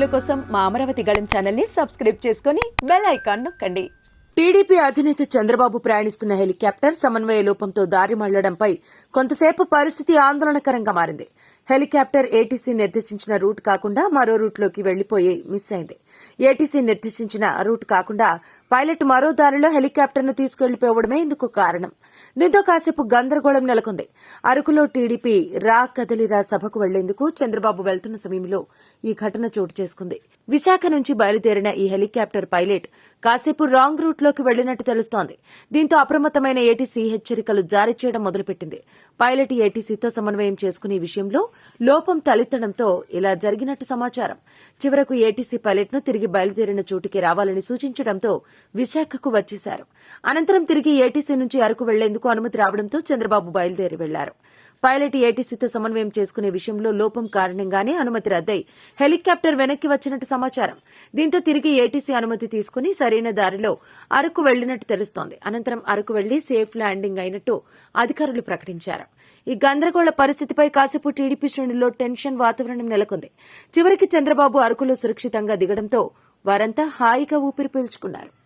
వీడియోల కోసం మా అమరావతి గళం ఛానల్ని సబ్స్క్రైబ్ చేసుకుని బెల్ ఐకాన్ నొక్కండి. టీడీపీ అధినేత చంద్రబాబు ప్రయాణిస్తున్న హెలికాప్టర్ సమన్వయ లోపంతో దారి మళ్ళడంపై కొంతసేపు పరిస్థితి ఆందోళనకరంగా మారింది. హెలికాప్టర్ ఏటీసీ నిర్దేశించిన రూట్ కాకుండా మరో రూట్లోకి వెళ్ళిపోయి మిస్ అయింది. ఏటీసీ నిర్దేశించిన రూట్ కాకుండా పైలట్ మరో దారిలో హెలికాప్టర్ను తీసుకెళ్ళిపోవడమే ఇందుకు కారణం. దీంతో కాసేపు గందరగోళం నెలకొంది. అరకులో టీడీపీ రా కదలిరా సభకు వెళ్ళేందుకు చంద్రబాబు వెళ్తున్న సమయంలో ఈ ఘటన చోటు చేసుకుంది. విశాఖ నుంచి బయలుదేరిన ఈ హెలికాప్టర్ పైలట్ కాసేపు రాంగ్ రూట్లోకి వెళ్ళినట్టు తెలుస్తోంది. దీంతో అప్రమత్తమైన ఏటీసీ హెచ్చరికలు జారీ చేయడం మొదలుపెట్టింది. పైలట్ ఏటీసీతో సమన్వయం చేసుకునే విషయంలో లోపం తలెత్తడంతో ఇలా జరిగినట్టు సమాచారం. చివరకు ఏటీసీ పైలట్ను తిరిగి బయలుదేరిన చోటుకి రావాలని సూచించడంతో విశాఖకు వచ్చేశారు. అనంతరం తిరిగి ఏటీసీ నుంచి అరకు వెళ్ళేందుకు అనుమతి రావడంతో చంద్రబాబు బయలుదేరి వెళ్ళారు. పైలట్ ఏటీసీతో సమన్వయం చేసుకునే విషయంలో లోపం కారణంగానే అనుమతి రద్దై హెలికాప్టర్ వెనక్కి వచ్చినట్టు సమాచారం. దీంతో తిరిగి ఏటీసీ అనుమతి తీసుకుని సరైన దారిలో అరకు వెళ్ళినట్టు తెలుస్తోంది. అనంతరం అరకు వెళ్ళి సేఫ్ ల్యాండింగ్ అయినట్టు అధికారులు ప్రకటించారు. ఈ గందరగోళ పరిస్థితిపై కాసేపు టీడీపీ శ్రేణుల్లో టెన్షన్ వాతావరణం నెలకొంది. చివరికి చంద్రబాబు అరకులో సురక్షితంగా దిగడంతో వారంతా హాయిగా ఊపిరి పీల్చుకున్నారు.